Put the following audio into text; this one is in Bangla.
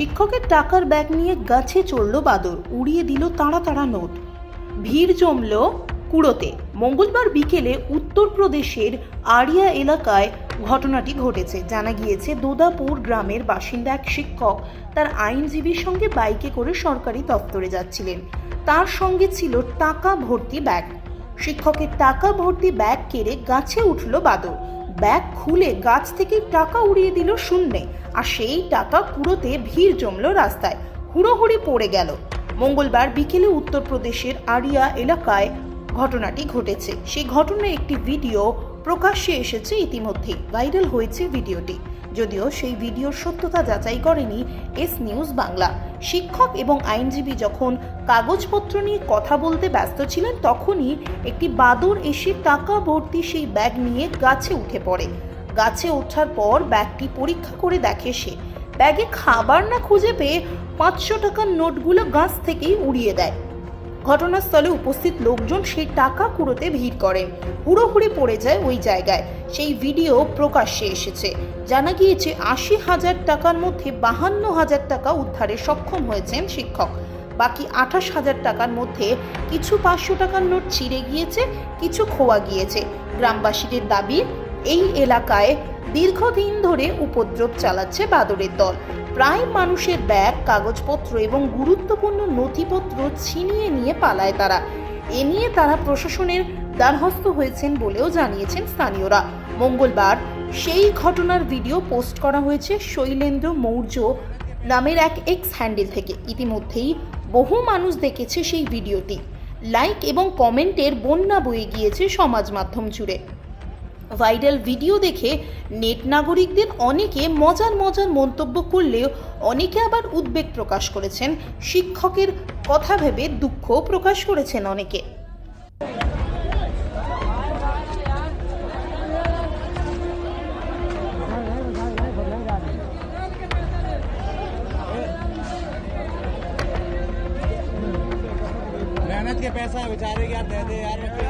শিক্ষকের টাকার ব্যাগ নিয়ে গাছে চড়ল বাদর উড়িয়ে দিল তাড়া তাড়া নোট। ভিড় জমল কুড়োতে। মঙ্গলবার বিকেলে উত্তরপ্রদেশের আরিয়া এলাকায় ঘটনাটি ঘটেছে। জানা গিয়েছে, দোদাপুর গ্রামের বাসিন্দা এক শিক্ষক তার আইনজীবীর সঙ্গে বাইকে করে সরকারি দপ্তরে যাচ্ছিলেন। তার সঙ্গে ছিল টাকা ভর্তি ব্যাগ। শিক্ষকের টাকা ভর্তি ব্যাগ কেড়ে গাছে উঠল বাদর ব্যাগ খুলে গাছ থেকে টাকা উড়িয়ে দিল শূন্যে। আর সেই টাকা কুড়োতে ভিড় জমল রাস্তায়। হুড়োহুড়ি পড়ে গেল। মঙ্গলবার বিকেলে উত্তরপ্রদেশের আরিয়া এলাকায় ঘটনাটি ঘটেছে। সেই ঘটনার একটি ভিডিও প্রকাশ্যে এসেছে ইতিমধ্যেই। ভাইরাল হয়েছে ভিডিওটি। যদিও সেই ভিডিওর সত্যতা যাচাই করেনি এস নিউজ বাংলা। শিক্ষক এবং আইনজীবী যখন কাগজপত্র নিয়ে কথা বলতে ব্যস্ত ছিলেন, তখনই একটি বাদর এসে টাকা ভর্তি সেই ব্যাগ নিয়ে গাছে উঠে পড়ে। গাছে ওঠার পর ব্যাগটি পরীক্ষা করে দেখে সে। ব্যাগে খাবার না খুঁজে পেয়ে পাঁচশো টাকার নোটগুলো গাছ থেকেই উড়িয়ে দেয়। ঘটনাস্থলে উপস্থিত লোকজন সেই টাকা কুড়োতে ভিড় করেন হুড়োহুড়ি পড়ে যায় ওই জায়গায়। সেই ভিডিও প্রকাশ্যে এসেছে। জানা গিয়েছে, আশি হাজার টাকার মধ্যে বাহান্ন হাজার টাকা উদ্ধারে সক্ষম হয়েছেন শিক্ষক। বাকি আঠাশ হাজার টাকার মধ্যে কিছু পাঁচশো টাকার নোট ছিঁড়ে গিয়েছে, কিছু খোয়া গিয়েছে। গ্রামবাসীদের দাবি এই এলাকায় দীর্ঘদিন ধরে উপদ্রব চালাচ্ছে বাদরের দল। প্রায় মানুষের ব্যাগ, কাগজপত্র এবং গুরুত্বপূর্ণ নথিপত্র ছিনিয়ে নিয়ে পালায় তারা। এ নিয়ে তারা প্রশাসনের দ্বারহস্ত হয়েছেন বলেও জানিয়েছেন স্থানীয়রা। মঙ্গলবার সেই ঘটনার ভিডিও পোস্ট করা হয়েছে শৈলেন্দ্র মৌর্য নামের এক এক্স হ্যান্ডেল থেকে। ইতিমধ্যেই বহু মানুষ দেখেছে সেই ভিডিওটি। লাইক এবং কমেন্টের বন্যা বয়ে গিয়েছে সমাজ মাধ্যম জুড়ে। ভাইরাল ভিডিও দেখে নেট নাগরিকদের অনেকে মজার মজার মন্তব্য করলেও অনেকে আবার উদ্বেগ প্রকাশ করেছেন শিক্ষকের কথা ভেবে দুঃখ প্রকাশ করেছেন অনেকে मेहनत के पैसा है बेचारे के यार दे दे यार बच्चे